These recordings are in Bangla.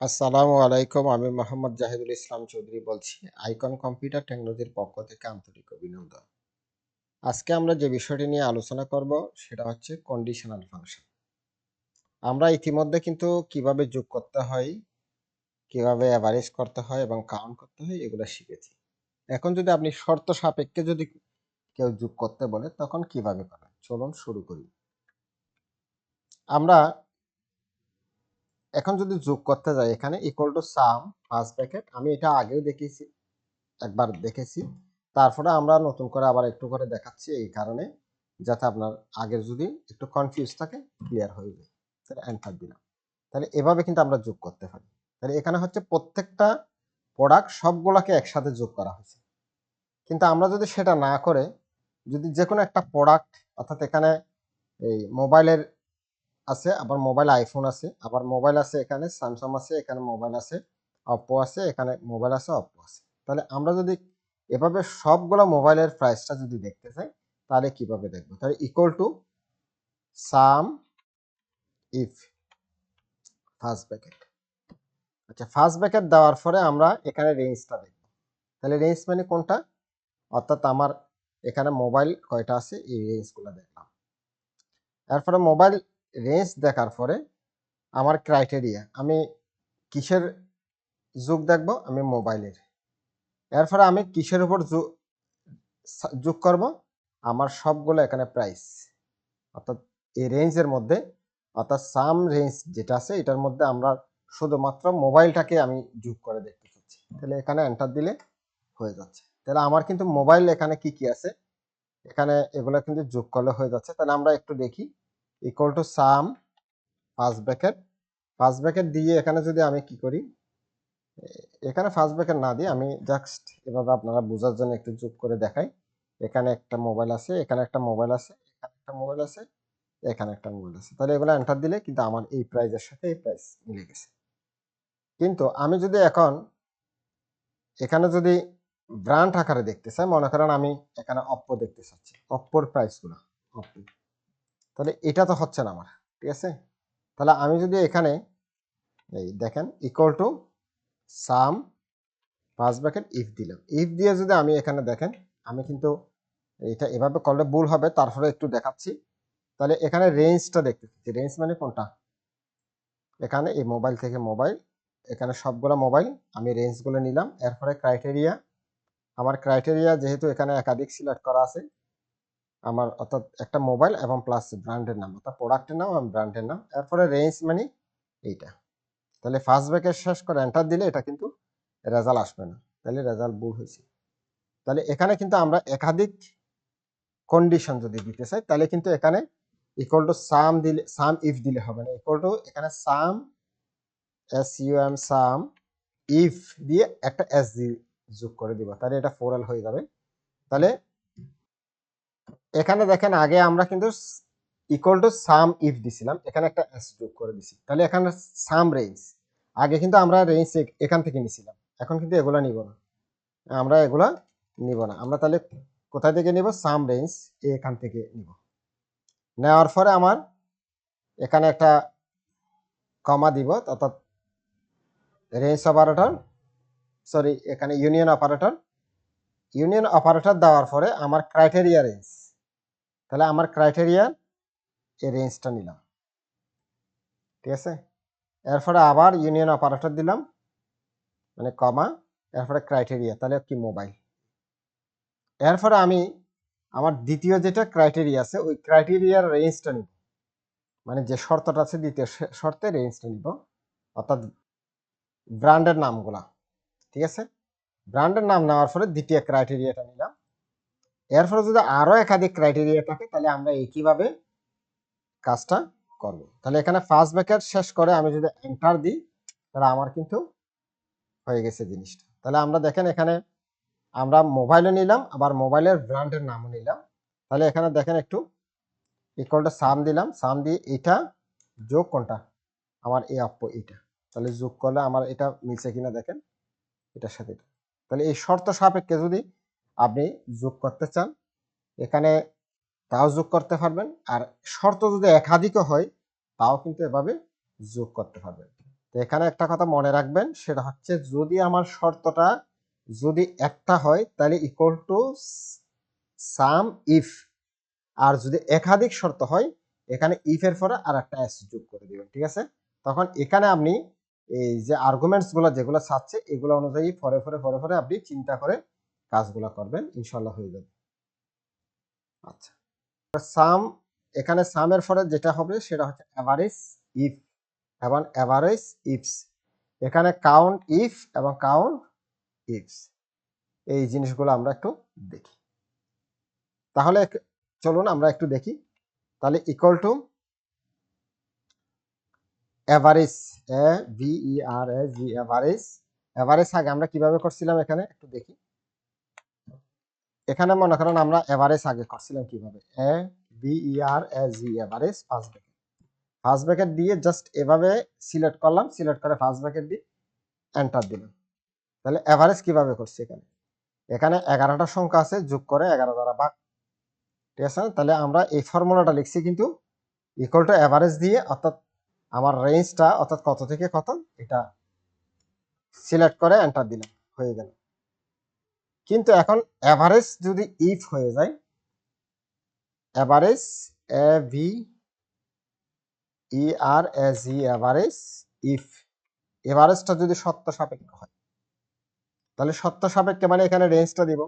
আসসালামু আলাইকুম, আমি মোহাম্মদ জাহিদুল ইসলাম চৌধুরী বলছি, আইকন কম্পিউটার টেকনোলজির পক্ষ থেকে আন্তরিক অভিনন্দন। আজকে আমরা যে বিষয়টি নিয়ে আলোচনা করব, সেটা হচ্ছে কন্ডিশনাল ফাংশন আমরা ইতিমধ্যে কিন্তু কীভাবে যোগ করতে হয়, কীভাবে অ্যাভারেজ করতে হয় এবং কাউন্ট করতে হয়, এগুলো শিখেছি। এখন যদি আপনি শর্ত সাপেক্ষে যদি কেউ যোগ করতে বলে, তখন কীভাবে করেন? চলুন শুরু করি। আমরা এখন যদি যোগ করতে যাই, এখানে equal to sum first bracket আমি এটা আগেও দেখিয়েছি, একবার দেখেছি। তারপরে আমরা নতুন করে আবার একটু করে দেখাচ্ছি এই কারণে, যাতে আপনার আগের যদি একটু কনফিউজ থাকে ক্লিয়ার হয়ে যায়। তাহলে অ্যান্সার দিলাম। তাহলে এভাবে কিন্তু আমরা যোগ করতে পারি। তাহলে এখানে হচ্ছে প্রত্যেকটা প্রোডাক্ট সবগুলোকে একসাথে যোগ করা হয়েছে। কিন্তু আমরা যদি সেটা না করে, যদি যে কোনো একটা প্রোডাক্ট অর্থাৎ এখানে এই মোবাইলের আছে, আবার মোবাইল আইফোন আছে, আবার মোবাইল আছে এখানে স্যামসাং আছে, এখানে মোবাইল আছে অপো আছে, এখানে মোবাইল আছে অপো আছে। তাহলে আমরা যদি এভাবে সবগুলো মোবাইলের প্রাইসটা যদি দেখতে চাই, তাহলে কীভাবে দেখব? তাহলে equal to sum if first bracket আচ্ছা ফার্স্ট ব্র্যাকেট দেওয়ার পরে আমরা এখানে রেঞ্জটা দেখব। তাহলে রেঞ্জ মানে কোনটা? অর্থাৎ আমার এখানে মোবাইল কয়টা আছে, এই রেঞ্জগুলো দেখলাম। এরপরে মোবাইল রেঞ্জ দেখার পরে আমার ক্রাইটেরিয়া আমি কিসের যুগ দেখব? আমি মোবাইলের। এরপরে আমি কিসের উপর যোগ করব? আমার সবগুলো এখানে প্রাইস অর্থাৎ এই রেঞ্জের মধ্যে, অর্থাৎ সাম রেঞ্জ যেটা আছে, এটার মধ্যে আমরা শুধুমাত্র মোবাইলটাকে আমি যোগ করে দেখতে চাচ্ছি তাহলে এখানে এন্টার দিলে হয়ে যাচ্ছে। তাহলে আমার কিন্তু মোবাইল এখানে কি কি আছে? এখানে এগুলো কিন্তু যোগ করলে হয়ে যাচ্ছে। তাহলে আমরা একটু দেখি। Equal to sum first bracket first bracket দিয়ে এখানে যদি আমি কি করি, এখানে ফার্স্ট ব্যাকেট না দিয়ে আমি জাস্ট এভাবে আপনারা বোঝার জন্য একটু যোগ করে দেখাই। এখানে একটা মোবাইল আছে, এখানে একটা মোবাইল আছে, এখানে একটা মোবাইল আছে, এখানে একটা মোবাইল আছে। তাহলে এগুলো এন্টার দিলে কিন্তু আমার এই প্রাইজের সাথে এই প্রাইস মিলে গেছে। কিন্তু আমি যদি এখন এখানে যদি ব্র্যান্ড আকারে দেখতে চাই, মনে করেন আমি এখানে অপ্পো দেখতে চাচ্ছি। অপ্পোর প্রাইসগুলো অপ্পো তাহলে এটা তো হচ্ছে না আমার, ঠিক আছে? তাহলে আমি যদি এখানে, এই দেখেন ইকুয়াল টু সাম পাঁচ ব্র্যাকেট ইফ দিলাম। ইফ দিয়ে যদি আমি এখানে দেখেন, আমি কিন্তু এটা এভাবে করলে ভুল হবে, তারপরে একটু দেখাচ্ছি। তাহলে এখানে রেঞ্জটা দেখতে পাচ্ছি রেঞ্জ মানে কোনটা? এখানে এই মোবাইল থেকে মোবাইল এখানে সবগুলো মোবাইল আমি রেঞ্জগুলো নিলাম। এরপরে ক্রাইটেরিয়া আমার ক্রাইটেরিয়া যেহেতু এখানে একাধিক সিলেক্ট করা আছে আমার অর্থাৎ একটা মোবাইল এবং প্লাস ব্র্যান্ডের নাম, অর্থাৎ প্রোডাক্টের নাম এবং ব্র্যান্ডের নাম। এরপরে রেঞ্জ মানে এইটা। তাহলে ফার্স্ট ব্যাকের শেষ করে এন্টার দিলে এটা কিন্তু রেজাল্ট আসবে না। তাহলে রেজাল্ট ভুল হয়েছে। তাহলে এখানে কিন্তু আমরা একাধিক কন্ডিশন যদি দিতে চাই, তাহলে কিন্তু এখানে ইকুয়াল টু সাম দিলে সাম ইফ দিলে হবে না। ইকুয়াল টু এখানে sum S U M sum if দিয়ে একটা এস যোগ করে দিব। তাহলে এটা ফোর এল হয়ে যাবে। তাহলে এখানে দেখেন আগে আমরা কিন্তু ইকুয়াল টু সাম ইফ দিছিলাম, এখানে একটা এস যোগ করে দিছি। তাহলে এখানে সাম রেঞ্জ আগে কিন্তু আমরা রেঞ্জ এখান থেকে নিছিলাম, এখন কিন্তু এগুলা নিব না। আমরা এগুলা নিব না, আমরা তাহলে কোথা থেকে নিব? সাম রেঞ্জ এখান থেকে নিব। নেওয়ার পরে আমার এখানে একটা কমা দিব, অর্থাৎ রেঞ্জ অপারেটর সরি এখানে ইউনিয়ন অপারেটর ইউনিয়ন অপারেটর দেওয়ার পরে আমার ক্রাইটেরিয়া রেঞ্জ তাহলে আমার ক্রাইটেরিয়া এই রেঞ্জটা নিলাম। ঠিক আছে? এরপরে আবার ইউনিয়ন অপারেটর দিলাম মানে কমা এরপরে ক্রাইটেরিয়া তাহলে কি মোবাইল এরপরে আমি আমার দ্বিতীয় যেটা ক্রাইটেরিয়া আছে, ওই ক্রাইটেরিয়ার রেঞ্জটা নিব। মানে যে শর্তটা আছে, দ্বিতীয় শর্তে রেঞ্জটা নিব। অর্থাৎ ব্র্যান্ডের নামগুলা। ঠিক আছে? ব্র্যান্ডের নাম নেওয়ার পরে দ্বিতীয় ক্রাইটেরিয়াটা এরপরে যদি আরও একাধিক ক্রাইটেরিয়া থাকে, তাহলে আমরা একইভাবে কাজটা করব? তাহলে এখানে ফার্স্ট ব্যাকেট শেষ করে আমি যদি এন্টার দিই, তাহলে আমার কিন্তু হয়ে গেছে জিনিসটা। তাহলে আমরা দেখেন এখানে আমরা মোবাইলও নিলাম, আবার মোবাইলের ব্র্যান্ডের নামও নিলাম। তাহলে এখানে দেখেন একটু ইকুয়ালটা সাম দিলাম। সাম দিয়ে এটা যোগ কোনটা? আমার এই অপ্পো এটা তাহলে যোগ করলে আমার এটা মিলছে কিনা দেখেন? এটার সাথে তাহলে এই শর্ত সাপেক্ষে যদি আপনি যোগ করতে চান, এখানে তাও যোগ করতে পারবেন, আর শর্ত যদি একাধিকও হয়, তাও কিন্তু এভাবে যোগ করতে পারবেন। তো এখানে একটা কথা মনে রাখবেন, সেটা হচ্ছে যদি আমার শর্তটা যদি একটা হয়, তাহলে ইকুয়াল টু সাম ইফ আর যদি একাধিক শর্ত হয়, এখানে ইফ এর পরে আর একটা এস যোগ করে দিবেন, ঠিক আছে? তখন এখানে আপনি এই যে আর্গুমেন্টসগুলো যেগুলো চাচ্ছে, এগুলো অনুযায়ী পরে পরে পরে পরে আপনি চিন্তা করে কাজগুলো করবেন ইনশাল্লাহ হয়ে যাবে। আচ্ছা। সাম, এখানে সামের ফলে যেটা হবে সেটা হচ্ছে অ্যাভারেজ ইফ, এবং অ্যাভারেজ ইফস। এখানে কাউন্ট ইফ এবং কাউন্ট ইফস। এই জিনিসগুলো আমরা একটু দেখি। তাহলে চলুন আমরা একটু দেখি। তাহলে equal to average, A E R S G, average. Average আগে আমরা কীভাবে করছিলাম এখানে? একটু দেখি। এখানে মনে করেন আমরা এভারেজ আগে করছিলাম কীভাবে? A B E R S G average first bracket first bracket দিয়ে জাস্ট এভাবে সিলেক্ট করলাম সিলেক্ট করে ফার্স্ট ব্র্যাকেট দিয়ে এন্টার দিলাম। তাহলে এভারেজ কীভাবে করছি এখানে? এখানে এগারোটা সংখ্যা আছে, যোগ করে এগারো দ্বারা ভাগ। ঠিক আছে? তাহলে আমরা এই ফর্মুলাটা লিখছি কিন্তু ইকুয়াল টু অ্যাভারেজ দিয়ে, অর্থাৎ আমার রেঞ্জটা অর্থাৎ কত থেকে কত? এটা সিলেক্ট করে এন্টার দিলাম, হয়ে গেল। কিন্তু এখন অ্যাভারেজ যদি ইফ হয়ে যায় average A V E R S E average if এভারেজটা যদি সত্য সাপেক্ষ হয়, তাহলে সত্য সাপেক্ষে মানে এখানে রেঞ্জটা দিব।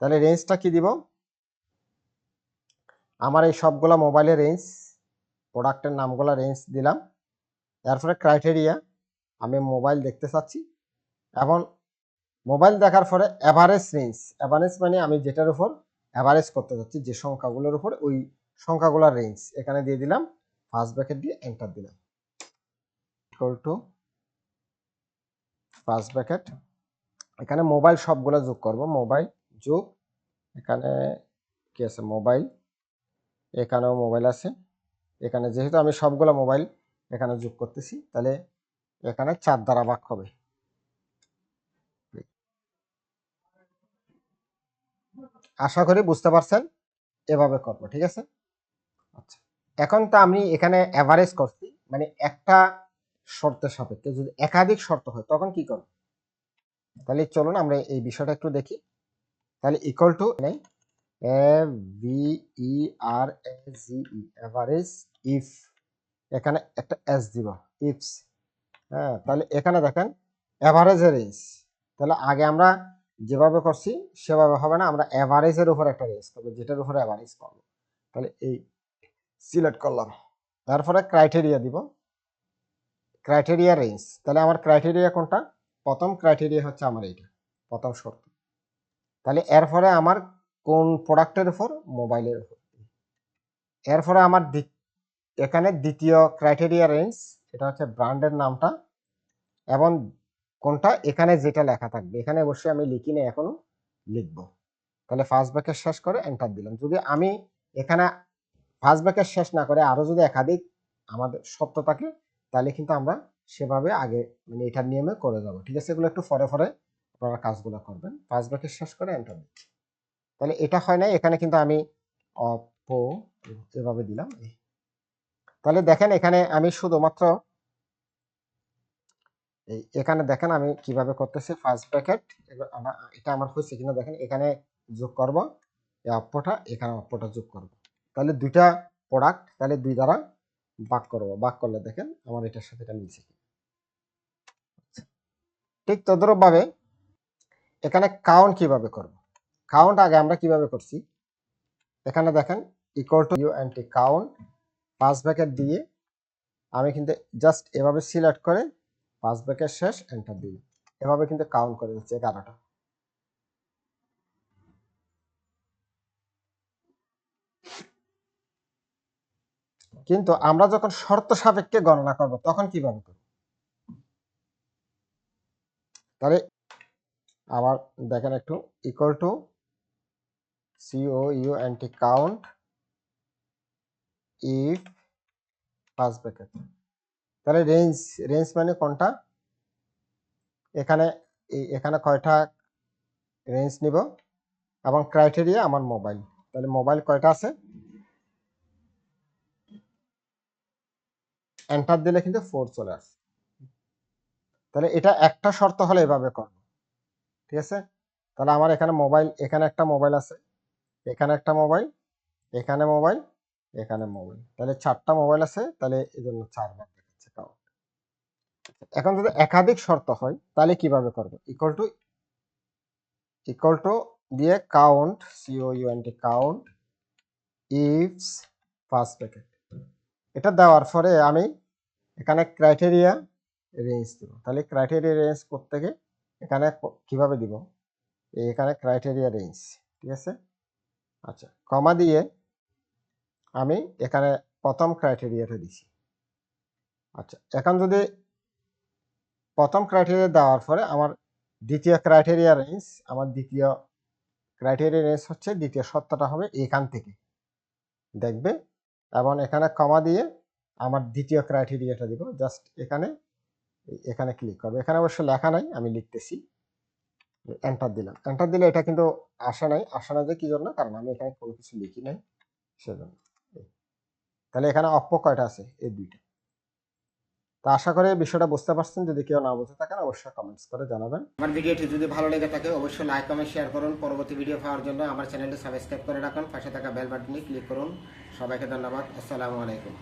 তাহলে রেঞ্জটা কি দিব? আমার এই সবগুলা মোবাইলের রেঞ্জ প্রোডাক্টের নামগুলা রেঞ্জ দিলাম। তারপরে ক্রাইটেরিয়া আমি মোবাইল দেখতে চাচ্ছি। এবং মোবাইল দেখার পরে অ্যাভারেজ রেঞ্জ অ্যাভারেজ মানে আমি যেটার উপর অ্যাভারেজ করতে যাচ্ছি, যে সংখ্যাগুলোর উপর ওই সংখ্যাগুলোর রেঞ্জ এখানে দিয়ে দিলাম ফার্স্ট ব্র্যাকেট দিয়ে এন্টার দিলাম। ইকুয়াল টু ফার্স্ট ব্র্যাকেট এখানে মোবাইল সবগুলো যোগ করব মোবাইল যোগ, এখানে কি আছে? মোবাইল এখানেও মোবাইল আছে। এখানে যেহেতু আমি সবগুলো মোবাইল এখানে যোগ করতেছি, তাহলে এখানে চার দ্বারা ভাগ হবে। আশা করি বুঝতে পারছেন, এভাবে করব, ঠিক আছে? আচ্ছা এখন তো আমি এখানে অ্যাভারেজ করছি মানে একটা শর্তের সাপেক্ষে যদি একাধিক শর্ত হয়, তখন কি করব? তাহলে চলুন আমরা এই বিষয়টা একটু দেখি। তাহলে ইকুয়াল টু নেই V R A G E average if এখানে একটা এস দিব ইফস হ্যাঁ তাহলে এখানে দেখেন অ্যাভারেজের রেঞ্জ তাহলে আগে আমরা যেভাবে করছি, সেভাবে হবে না। আমরা অ্যাভারেজের উপর একটা রেঞ্জ করব, যেটার উপরে অ্যাভারেজ করব। তাহলে এই সিলেক্ট করলাম। তারপরে ক্রাইটেরিয়া দিব। ক্রাইটেরিয়া রেঞ্জ তাহলে আমার ক্রাইটেরিয়া কোনটা? প্রথম ক্রাইটেরিয়া হচ্ছে আমার এইটা, প্রথম শর্ত। তাহলে এরপরে আমার কোন প্রোডাক্টের উপর? মোবাইলের উপর। এরপরে আমার এখানে দ্বিতীয় ক্রাইটেরিয়া রেঞ্জ এটা হচ্ছে ব্র্যান্ডের নামটা এবং কোনটা? এখানে যেটা লেখা থাকবে। এখানে অবশ্যই আমি লিখি না এখনও লিখব। তাহলে ফার্স্ট ব্যাকের শেষ করে এন্টার দিলাম। যদি আমি এখানে ফার্স্ট ব্যাকের শেষ না করে আরও যদি একাধিক আমাদের সত্য থাকে, তাহলে কিন্তু আমরা সেভাবে আগে মানে এটার নিয়মে করে যাব। ঠিক আছে? এগুলো একটু ফরে ফরে আপনারা কাজগুলো করবেন। ফার্স্ট ব্যাকের শেষ করে এন্টার দিচ্ছি। তাহলে এটা হয় নাই, এখানে কিন্তু আমি অপো এভাবে দিলাম। তাহলে দেখেন এখানে আমি শুধুমাত্র এই এখানে দেখেন আমি কীভাবে করতেছি ফার্স্ট প্যাকেট এটা আমার হয়েছে কিনা দেখেন, এখানে যোগ করব, এই অপ্পটা এখানে অপ্পটা যোগ করব। তাহলে দুইটা প্রোডাক্ট তাহলে দুই দ্বারা ভাগ করব, ভাগ করলে দেখেন আমার এটার সাথে এটা মিলছে আচ্ছা। ঠিক তদ্রুপভাবে এখানে কাউন্ট কীভাবে করব? কাউন্ট আগে আমরা কীভাবে করছি? এখানে দেখেন equal to U N T count পাঁচ ব্র্যাকেট দিয়ে আমি কিন্তু জাস্ট এভাবে সিলেক্ট করে পাঁচ ব্র্যাকেট শেষ এন্টার দিই এভাবে কিন্তু কাউন্ট করে দিচ্ছে এগারোটা। কিন্তু আমরা যখন শর্ত সাপেক্ষে গণনা করব, তখন কীভাবে করব? তাহলে আবার দেখেন একটু equal to C O U N T count if পাঁচ ব্র্যাকেট তাহলে রেঞ্জ রেঞ্জ মানে কোনটা? এখানে এখানে কয়টা রেঞ্জ নিব? এবং ক্রাইটেরিয়া আমার মোবাইল তাহলে মোবাইল কয়টা আছে? এন্টার দিলে কিন্তু ফোর চলে আসে। তাহলে এটা একটা শর্ত হলে এভাবে করব। ঠিক আছে? তাহলে আমার এখানে মোবাইল এখানে একটা মোবাইল আছে। এখানে একটা মোবাইল এখানে মোবাইল এখানে মোবাইল তাহলে চারটা মোবাইল আছে, তাহলে এই জন্য চারবার এখন যদি একাধিক শর্ত হয়, তাহলে কীভাবে করব? ইকুয়াল টু ইকুয়াল টু দিয়ে count C O U N T count ifs first bracket এটা দেওয়ার পরে আমি এখানে ক্রাইটেরিয়া রেঞ্জ দিব। তাহলে ক্রাইটেরিয়া রেঞ্জ করতে থেকে এখানে কীভাবে দিব? এখানে ক্রাইটেরিয়া রেঞ্জ ঠিক আছে? আচ্ছা কমা দিয়ে আমি এখানে প্রথম ক্রাইটেরিয়াটা দিছি। আচ্ছা এখন যদি প্রথম ক্রাইটেরিয়া দেওয়ার পরে আমার দ্বিতীয় ক্রাইটেরিয়া রেঞ্জ আমার দ্বিতীয় ক্রাইটেরিয়া রেঞ্জ হচ্ছে দ্বিতীয় সত্যটা হবে এখান থেকে। দেখবে? এবং এখানে কমা দিয়ে আমার দ্বিতীয় ক্রাইটেরিয়াটা দিব। জাস্ট এখানে এখানে ক্লিক করবে। এখানে অবশ্য লেখা নাই, আমি লিখতেছি। এন্টার দিলাম। এন্টার দিলে এটা কিন্তু আসে নাই। আসে না যে কি জন্য? কারণ আমি এখানে কোনো কিছু লিখি নাই। সেজন্য। তাহলে এখানে অপ্প কয়টা আছে? এই দুইটা। তা আশা করি বিষয়টা বুঝতে পারছেন। যদি কেউ না বুঝতে থাকেন, অবশ্যই কমেন্টস করে জানাবেন। আমার ভিডিওটি যদি ভালো লেগে থাকে, অবশ্যই লাইক কমেন্ট শেয়ার করুন। পরবর্তী ভিডিও পাওয়ার জন্য আমার চ্যানেলটি সাবস্ক্রাইব করে রাখুন। পাশে থাকা বেল বাটনে ক্লিক করুন। সবাইকে ধন্যবাদ। আসসালামু আলাইকুম।